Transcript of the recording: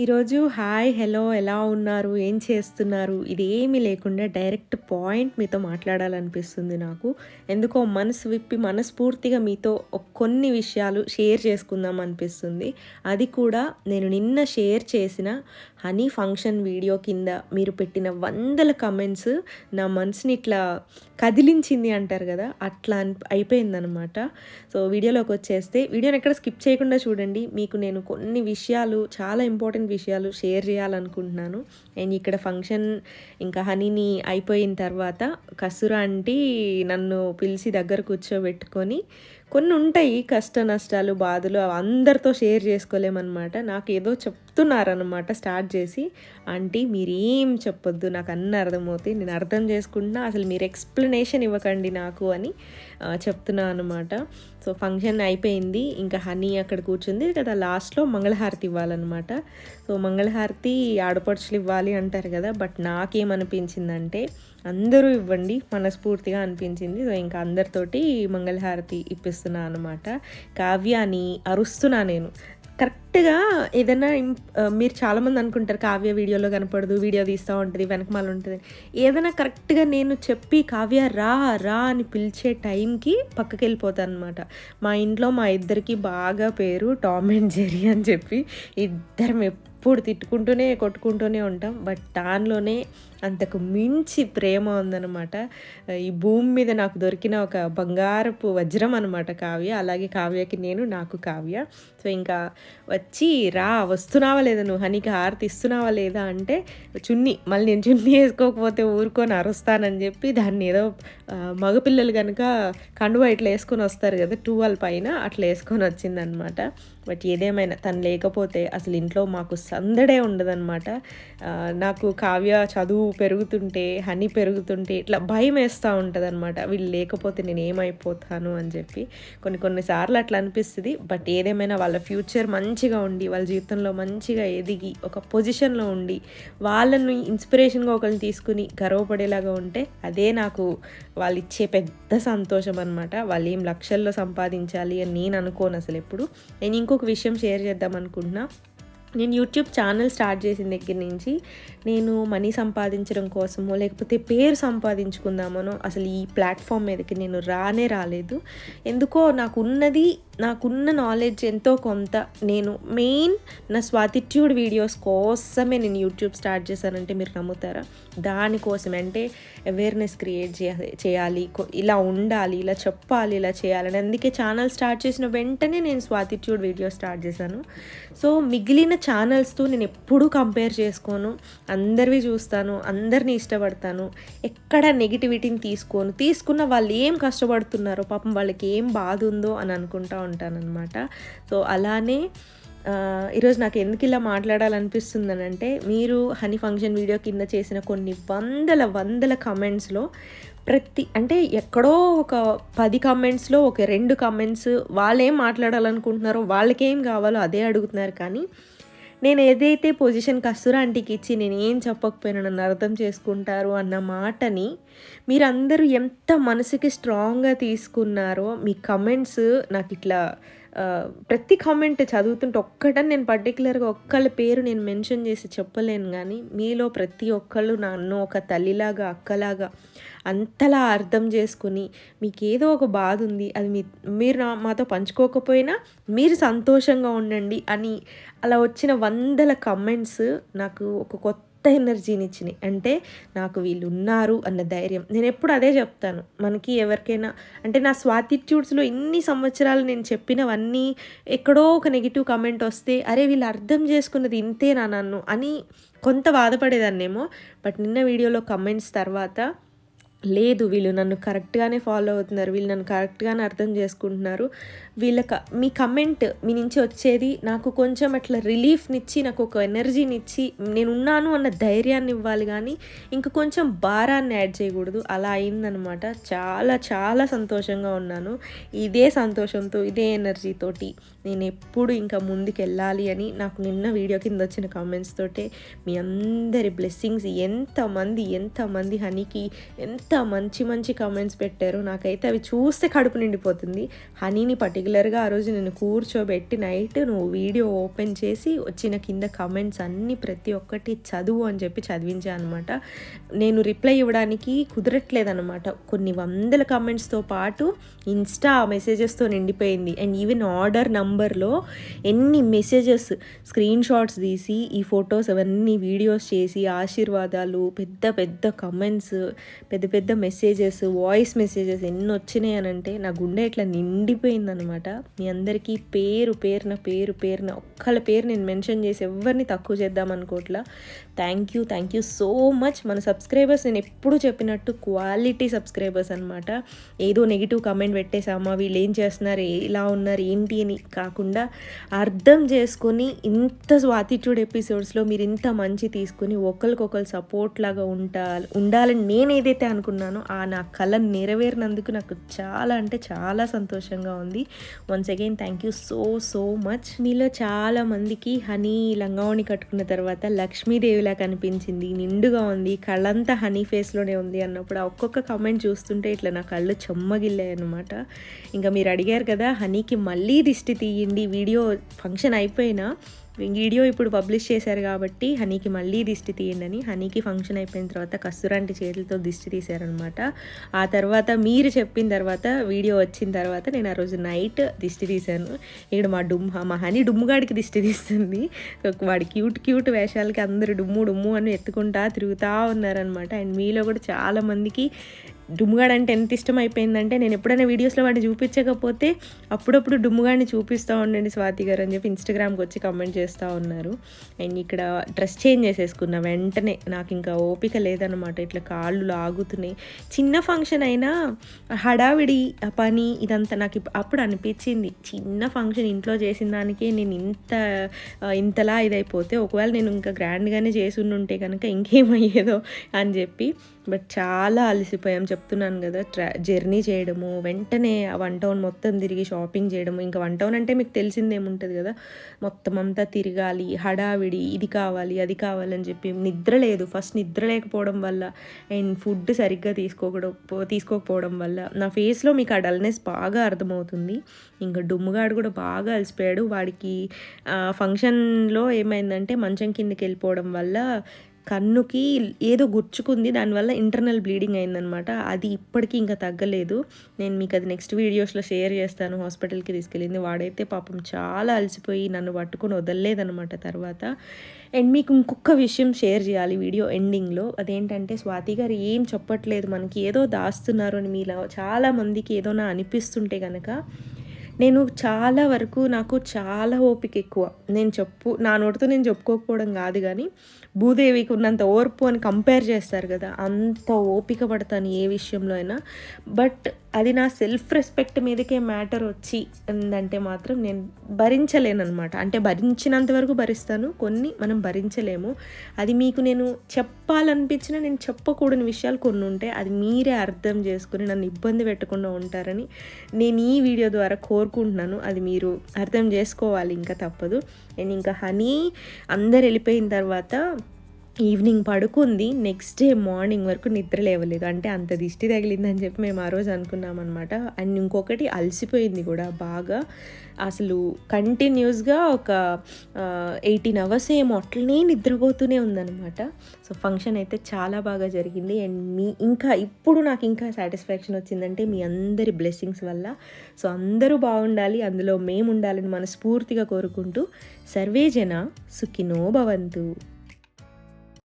ఈరోజు hi hello ఎలా ఉన్నారు ఏం చేస్తున్నారు? ఇదేమీ లేకుండా డైరెక్ట్ పాయింట్ మీతో మాట్లాడాలనిపిస్తుంది నాకు. ఎందుకో మనసు విప్పి మనస్ఫూర్తిగా మీతో కొన్ని విషయాలు షేర్ చేసుకుందాం అనిపిస్తుంది. అది కూడా నేను నిన్న షేర్ చేసిన హనీ ఫంక్షన్ వీడియో కింద మీరు పెట్టిన వందల కమెంట్స్ నా మనసుని ఇట్లా కదిలించింది అంటారు కదా అట్లా అని అయిపోయిందనమాట సో వీడియోలోకి వచ్చేస్తే వీడియోని ఎక్కడ స్కిప్ చేయకుండా చూడండి. మీకు నేను కొన్ని విషయాలు చాలా ఇంపార్టెంట్ విషయాలు షేర్ చేయాలనుకుంటున్నాను. అండ్ ఇక్కడ ఫంక్షన్ ఇంకా హనీని అయిపోయిన తర్వాత కసురా ఆంటీ నన్ను పిలిచి దగ్గర కూర్చోబెట్టుకొని కొన్ని ఉంటాయి కష్ట నష్టాలు బాధలు అవి అందరితో షేర్ చేసుకోలేమన్నమాట. నాకు ఏదో చెప్తున్నారనమాట స్టార్ట్ చేసి. ఆంటీ మీరేం చెప్పొద్దు నాకు అన్నీ అర్థమవుతాయి. నేను అర్థం చేసుకుంటున్నా అసలు మీరు ఎక్స్ప్లెనేషన్ ఇవ్వకండి నాకు అని చెప్తున్నా అనమాట సో ఫంక్షన్ అయిపోయింది. ఇంకా హనీ అక్కడ కూర్చుంది కదా లాస్ట్లో మంగళహారతి ఇవ్వాలన్నమాట. సో మంగళహారతి ఆడపడుచులు ఇవ్వాలి అంటారు కదా బట్ నాకేమనిపించిందంటే అందరూ ఇవ్వండి మనస్ఫూర్తిగా అనిపించింది. సో ఇంకా అందరితోటి మంగళహారతి ఇప్పిస్తున్నా అనమాట కావ్యాని అరుస్తున్నా నేను. కరెక్ట్గా ఏదైనా మీరు చాలామంది అనుకుంటారు కావ్య వీడియోలో కనపడదు వీడియో తీస్తూ ఉంటుంది వెనకమాల ఉంటుంది. ఏదైనా కరెక్ట్గా నేను చెప్పి కావ్య రా రా అని పిలిచే టైంకి పక్కకి వెళ్ళిపోతాను అనమాట మా ఇంట్లో మా ఇద్దరికి బాగా పేరు టామ్ అండ్ జెరీ అని చెప్పి ఇద్దరం ఎప్పుడు తిట్టుకుంటూనే కొట్టుకుంటూనే ఉంటాం బట్ దానిలోనే అంతకు మించి ప్రేమ ఉందన్నమాట. ఈ భూమి మీద నాకు దొరికిన ఒక బంగారపు వజ్రం అనమాట కావ్య. అలాగే కావ్యకి నేను నాకు కావ్య. సో ఇంకా వచ్చి రా వస్తున్నావా లేదా నువ్వు? హనీకి హారతి ఇస్తున్నావా లేదా? అంటే చున్ని మళ్ళీ నేను చున్నీ వేసుకోకపోతే ఊరుకొని అరుస్తానని చెప్పి దాన్ని ఏదో మగపిల్లలు కనుక కండువా ఇట్లా వేసుకొని వస్తారు కదా టూవల్ పైన అట్లా వేసుకొని వచ్చిందనమాట బట్ ఏదేమైనా తను లేకపోతే అసలు ఇంట్లో మాకు సందడే ఉండదన్నమాట. నాకు కావ్య చదువు పెరుగుతుంటే హనీ పెరుగుతుంటే ఇట్లా భయం వేస్తూ ఉంటుంది అనమాట వీళ్ళు లేకపోతే నేను ఏమైపోతాను అని చెప్పి. కొన్ని కొన్నిసార్లు అట్లా అనిపిస్తుంది. బట్ ఏదేమైనా వాళ్ళ ఫ్యూచర్ మంచిగా ఉండి వాళ్ళ జీవితంలో మంచిగా ఎదిగి ఒక పొజిషన్లో ఉండి వాళ్ళని ఇన్స్పిరేషన్గా ఒకరిని తీసుకుని గర్వపడేలాగా ఉంటే అదే నాకు వాళ్ళు ఇచ్చే పెద్ద సంతోషం అనమాట వాళ్ళు ఏం లక్షల్లో సంపాదించాలి అని నేను అనుకోను అసలు ఎప్పుడు. నేను ఇంకో ఇంకొక విషయం షేర్ చేద్దాం అనుకుంటున్నా. నేను యూట్యూబ్ ఛానల్ స్టార్ట్ చేసిన దగ్గర నుంచి నేను మనీ సంపాదించడం కోసమో లేకపోతే పేరు సంపాదించుకుందామనో అసలు ఈ ప్లాట్ఫామ్ మీదకి నేను రానే రాలేదు. ఎందుకో నాకు ఉన్నది నాకున్న నాలెడ్జ్ ఎంతో కొంత నేను మెయిన్ నా స్వాతిట్యూడ్ వీడియోస్ కోసమే నేను యూట్యూబ్ స్టార్ట్ చేశానంటే మీరు నమ్ముతారా? దానికోసం అంటే అవేర్నెస్ క్రియేట్ చేయాలి చేయాలి ఇలా ఉండాలి ఇలా చెప్పాలి ఇలా చేయాలని అందుకే ఛానల్ స్టార్ట్ చేసిన వెంటనే నేను స్వాతిట్యూడ్ వీడియో స్టార్ట్ చేశాను. సో మిగిలిన ఛానల్స్తో నేను ఎప్పుడూ కంపేర్ చేసుకోను. అందరివి చూస్తాను అందరిని ఇష్టపడతాను. ఎక్కడ నెగిటివిటీని తీసుకోను? తీసుకున్న వాళ్ళు ఏం కష్టపడుతున్నారో పాపం వాళ్ళకి ఏం బాధ ఉందో అని అనుకుంటా ఉంటానన్నమాట. సో అలానే ఈరోజు నాకు ఎందుకు ఇలా మాట్లాడాలనిపిస్తుందని అంటే మీరు హనీ ఫంక్షన్ వీడియో కింద చేసిన కొన్ని వందల వందల కమెంట్స్లో ప్రతి అంటే ఎక్కడో ఒక పది కమెంట్స్లో ఒక రెండు కమెంట్స్ వాళ్ళు ఏం మాట్లాడాలనుకుంటున్నారో వాళ్ళకేం కావాలో అదే అడుగుతున్నారు కానీ నేను ఏదైతే పొజిషన్ కస్తూరా ఆంటీకి ఇచ్చి నేను ఏం చెప్పకపోయినా నన్ను అర్థం చేసుకుంటారు అన్న మాటని మీరందరూ ఎంత మనసుకి స్ట్రాంగ్గా తీసుకున్నారో మీ కమెంట్స్ నాకు ఇట్లా ప్రతి కామెంట్ చదువుతుంటే ఒక్కటని నేను పర్టికులర్గా ఒక్కళ్ళ పేరు నేను మెన్షన్ చేసి చెప్పలేను కానీ మీలో ప్రతి ఒక్కళ్ళు నన్ను ఒక తల్లిలాగా అక్కలాగా అంతలా అర్థం చేసుకుని మీకు ఏదో ఒక బాధ ఉంది అది మీ మీరు నా మాతో పంచుకోకపోయినా మీరు సంతోషంగా ఉండండి అని అలా వచ్చిన వందల కమెంట్స్ నాకు ఒక కొత్త ఎనర్జీని ఇచ్చినాయి అంటే నాకు వీళ్ళు ఉన్నారు అన్న ధైర్యం. నేను ఎప్పుడు అదే చెప్తాను. మనకి ఎవరికైనా అంటే నా స్వాతిట్యూడ్స్లో ఎన్ని సంవత్సరాలు నేను చెప్పినవన్నీ ఎక్కడో ఒక నెగిటివ్ కమెంట్ వస్తే అరే వీళ్ళు అర్థం చేసుకున్నది ఇంతేనా నన్ను అని కొంత బాధపడేదాన్నేమో. బట్ నిన్న వీడియోలో కమెంట్స్ తర్వాత లేదు వీళ్ళు నన్ను కరెక్ట్గానే ఫాలో అవుతున్నారు వీళ్ళు నన్ను కరెక్ట్గానే అర్థం చేసుకుంటున్నారు. వీళ్ళ క- మీ కమెంట్ మీ నుంచి వచ్చేది నాకు కొంచెం అట్లా రిలీఫ్నిచ్చి నాకు ఒక ఎనర్జీనిచ్చి నేను ఉన్నాను అన్న ధైర్యాన్ని ఇవ్వాలి కానీ ఇంక కొంచెం భారాన్ని యాడ్ చేయకూడదు. అలా అయిందనమాట చాలా చాలా సంతోషంగా ఉన్నాను. ఇదే సంతోషంతో ఇదే ఎనర్జీతోటి నేను ఎప్పుడు ఇంకా ముందుకు వెళ్ళాలి అని నాకు నిన్న వీడియో కింద వచ్చిన కామెంట్స్ తోటే మీ అందరి బ్లెస్సింగ్స్ ఎంతమంది ఎంతమంది హనీకి ఎంత మంచి మంచి కమెంట్స్ పెట్టారు. నాకైతే అవి చూస్తే కడుపు నిండిపోతుంది. హనీని పర్టికులర్గా ఆ రోజు నేను కూర్చోబెట్టి నైట్ నువ్వు వీడియో ఓపెన్ చేసి వచ్చిన కింద కమెంట్స్ అన్నీ ప్రతి ఒక్కటి చదువు అని చెప్పి చదివించాను అనమాట నేను రిప్లై ఇవ్వడానికి కుదరట్లేదన్నమాట. కొన్ని వందల కమెంట్స్తో పాటు ఇన్స్టా మెసేజెస్తో నిండిపోయింది. అండ్ ఈవెన్ ఆర్డర్ నంబర్లో ఎన్ని మెసేజెస్ స్క్రీన్ షాట్స్ తీసి ఈ ఫొటోస్ అవన్నీ వీడియోస్ చేసి ఆశీర్వాదాలు పెద్ద పెద్ద కమెంట్స్ పెద్ద పెద్ద పెద్ద మెసేజెస్ వాయిస్ మెసేజెస్ ఎన్ని వచ్చినాయి అని అంటే నా గుండె ఇట్లా నిండిపోయిందనమాట మీ అందరికీ పేరు పేరున పేరు పేరున ఒక్కళ్ళ పేరు నేను మెన్షన్ చేసి ఎవరిని తక్కువ చేద్దామనుకోట్లా thank you thank you so much మన సబ్స్క్రైబర్స్ నేను ఎప్పుడు చెప్పినట్టు క్వాలిటీ సబ్స్క్రైబర్స్ అనమాట ఏదో నెగిటివ్ కమెంట్ పెట్టేసామా వీళ్ళు ఏం చేస్తున్నారు? ఇలా ఉన్నారు? ఏంటి? అని కాకుండా అర్థం చేసుకొని ఇంత స్వాతిట్యూడ్ ఎపిసోడ్స్లో మీరు ఇంత మంచి తీసుకుని ఒకరికొకరు సపోర్ట్ లాగా ఉండాలి ఉండాలని నేను ఏదైతే అనుకున్నాను. ఆ నా కళ నెరవేరినందుకు నాకు చాలా అంటే చాలా సంతోషంగా ఉంది. Once again thank you so so much మీలో చాలా మందికి హనీ లంగావణి కట్టుకున్న తర్వాత లక్ష్మీదేవిలా కనిపించింది. నిండుగా ఉంది. కళ్ళంతా హనీ ఫేస్లోనే ఉంది అన్నప్పుడు ఆ ఒక్కొక్క కమెంట్ చూస్తుంటే ఇట్లా నా కళ్ళు చెమ్మగిల్లాయి అనమాట ఇంకా మీరు అడిగారు కదా హనీకి మళ్ళీ దిష్టి తీయండి వీడియో ఫంక్షన్ అయిపోయినా వీడియో ఇప్పుడు పబ్లిష్ చేశారు కాబట్టి హనీకి మళ్ళీ దిష్టి తీయండి అని హనీకి ఫంక్షన్ అయిపోయిన తర్వాత కస్తూరాంటి చేతులతో దిష్టి తీశారనమాట. ఆ తర్వాత మీరు చెప్పిన తర్వాత వీడియో వచ్చిన తర్వాత నేను ఆ రోజు నైట్ దిష్టి తీశాను. ఇక్కడ మా డుమ్ మా హనీ డుమ్ముగాడికి దిష్టి తీస్తుంది. వాడి క్యూట్ క్యూట్ వేషాలకి అందరు డుమ్ము డుమ్ము అని ఎత్తుకుంటా తిరుగుతూ ఉన్నారనమాట. అండ్ మీలో కూడా చాలామందికి డుమ్ముగాడు అంటే ఎంత ఇష్టం అయిపోయిందంటే నేను ఎప్పుడైనా వీడియోస్లో వాడిని చూపించకపోతే అప్పుడప్పుడు డుమ్ముగాడిని చూపిస్తూ ఉండండి స్వాతి గారు అని చెప్పి ఇన్స్టాగ్రామ్కి వచ్చి కమెంట్ చేస్తూ ఉన్నారు. అండ్ ఇక్కడ డ్రెస్ చేంజ్ చేసేసుకున్నా వెంటనే నాకు ఇంకా ఓపిక లేదనమాట ఇట్లా కాళ్ళు లాగుతున్నాయి. చిన్న ఫంక్షన్ అయినా హడావిడి పని ఇదంతా నాకు అప్పుడు అనిపించింది. చిన్న ఫంక్షన్ ఇంట్లో చేసిన దానికే నేను ఇంత ఇంతలా ఇదైపోతే ఒకవేళ నేను ఇంకా గ్రాండ్గానే చేసి ఉంటే కనుక ఇంకేమయ్యేదో అని చెప్పి. బట్ చాలా అలసిపోయాం. చెప్తున్నాను కదా ట్రా జర్నీ చేయడము వెంటనే వన్ టౌన్ మొత్తం తిరిగి షాపింగ్ చేయడము ఇంకా వన్ టౌన్ అంటే మీకు తెలిసిందేముంటుంది కదా మొత్తం అంతా తిరగాలి హడావిడి ఇది కావాలి అది కావాలని చెప్పి నిద్ర లేదు. ఫస్ట్ నిద్ర లేకపోవడం వల్ల అండ్ ఫుడ్ సరిగ్గా తీసుకోకడం తీసుకోకపోవడం వల్ల నా ఫేస్లో మీకు ఆ డల్నెస్ బాగా అర్థమవుతుంది. ఇంకా డుమ్ముగాడు కూడా బాగా అలసిపోయాడు. వాడికి ఫంక్షన్లో ఏమైందంటే మంచం కిందకి వెళ్ళిపోవడం వల్ల కన్నుకి ఏదో గుచ్చుకుంది దానివల్ల ఇంటర్నల్ బ్లీడింగ్ అయిందనమాట అది ఇప్పటికీ ఇంకా తగ్గలేదు. నేను మీకు అది నెక్స్ట్ వీడియోస్లో షేర్ చేస్తాను. హాస్పిటల్కి తీసుకెళ్ళింది వాడైతే పాపం చాలా అలసిపోయి నన్ను పట్టుకొని వదలలేదనమాట తర్వాత. అండ్ మీకు ఇంకొక విషయం షేర్ చేయాలి వీడియో ఎండింగ్లో అదేంటంటే స్వాతి గారు ఏం చెప్పట్లేదు మనకి. ఏదో దాస్తున్నారు అని మీలో చాలామందికి ఏదో నా అనిపిస్తుంటే కనుక నేను చాలా వరకు నాకు చాలా ఓపిక ఎక్కువ. నేను చెప్పు నా నోటితో నేను చెప్పుకోకపోవడం కాదు కానీ భూదేవికి ఉన్నంత ఓర్పు అని కంపేర్ చేస్తారు కదా అంత ఓపిక పడతాను ఏ విషయంలో అయినా. బట్ అది నా సెల్ఫ్ రెస్పెక్ట్ మీదకే మ్యాటర్ వచ్చి ఉందంటే మాత్రం నేను భరించలేనమాట అంటే భరించినంత వరకు భరిస్తాను కొన్ని మనం భరించలేము. అది మీకు నేను చెప్పాలనిపించినా నేను చెప్పకూడని విషయాలు కొన్ని ఉంటాయి అది మీరే అర్థం చేసుకుని నన్ను ఇబ్బంది పెట్టకుండా ఉంటారని నేను ఈ వీడియో ద్వారా కోరుకుంటున్నాను. అది మీరు అర్థం చేసుకోవాలి ఇంకా తప్పదు. నేను ఇంకా హనీ అందరు వెళ్ళిపోయిన తర్వాత ఈవినింగ్ పడుకుంది నెక్స్ట్ డే మార్నింగ్ వరకు నిద్ర లేవలేదు. అంటే అంత దిష్టి తగిలిందని చెప్పి మేము ఆ రోజు అనుకున్నాం అనమాట అండ్ ఇంకొకటి అలసిపోయింది కూడా బాగా. అసలు కంటిన్యూస్గా ఒక ఎయిటీన్ అవర్స్ ఏమో అట్లనే నిద్రపోతూనే ఉందన్నమాట. సో ఫంక్షన్ అయితే చాలా బాగా జరిగింది. అండ్ మీ ఇంకా ఇప్పుడు నాకు ఇంకా సాటిస్ఫాక్షన్ వచ్చిందంటే మీ అందరి బ్లెస్సింగ్స్ వల్ల. సో అందరూ బాగుండాలి అందులో మేము ఉండాలని మనస్ఫూర్తిగా కోరుకుంటూ సర్వేజన సుఖినో భవంతు.